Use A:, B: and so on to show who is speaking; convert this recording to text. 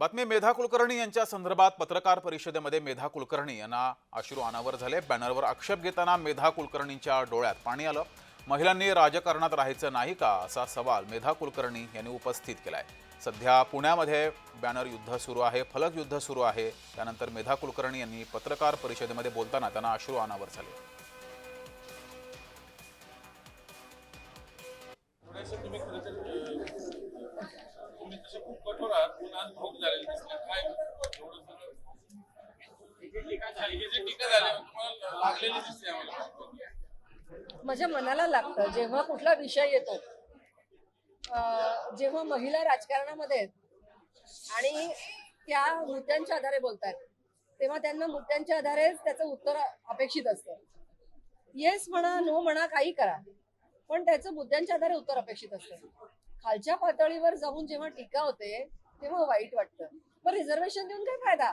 A: बातमी मेधा कुलकर्णी यांच्या संदर्भात पत्रकार परिषदेमध्ये मेधा कुलकर्णी यांना अश्रू अनावर झाले. बॅनरवर आक्षेप घेताना मेधा कुलकर्णींच्या डोळ्यात पाणी आलं. महिलांनी राजकारणात राहायचं नाही का असा सवाल मेधा कुलकर्णी यांनी उपस्थित केलाय. सध्या पुण्यामध्ये बॅनर युद्ध सुरू आहे फलक युद्ध सुरू आहे. त्यानंतर मेधा कुलकर्णी यांनी पत्रकार परिषदेमध्ये बोलताना त्यांना अश्रू अनावर झाले.
B: खूप कठोर आहात. पण भोग झालेले दिसले काय? एवढं सगळं. ही जी टीका झाली तुम्हाला लागलेली दिसते आम्हाला.
C: माझ्या मनाला लागतं जेव्हा कुठला विषय येतो अं, जेव्हा महिला राजकारणामध्ये आहेत आणि त्या मुद्द्यांच्या आधारे बोलतात तेव्हा त्यांना मुद्द्यांच्या आधारे त्याचं उत्तर अपेक्षित असतं. येस म्हणा नो म्हणा काही करा. पण त्याचं मुद्द्यांच्या आधारे उत्तर अपेक्षित असतं. खालच्या पातळीवर जाऊन जेव्हा टीका होते तेव्हा वाईट वाटतं. मग रिझर्वेशन देऊन काय फायदा?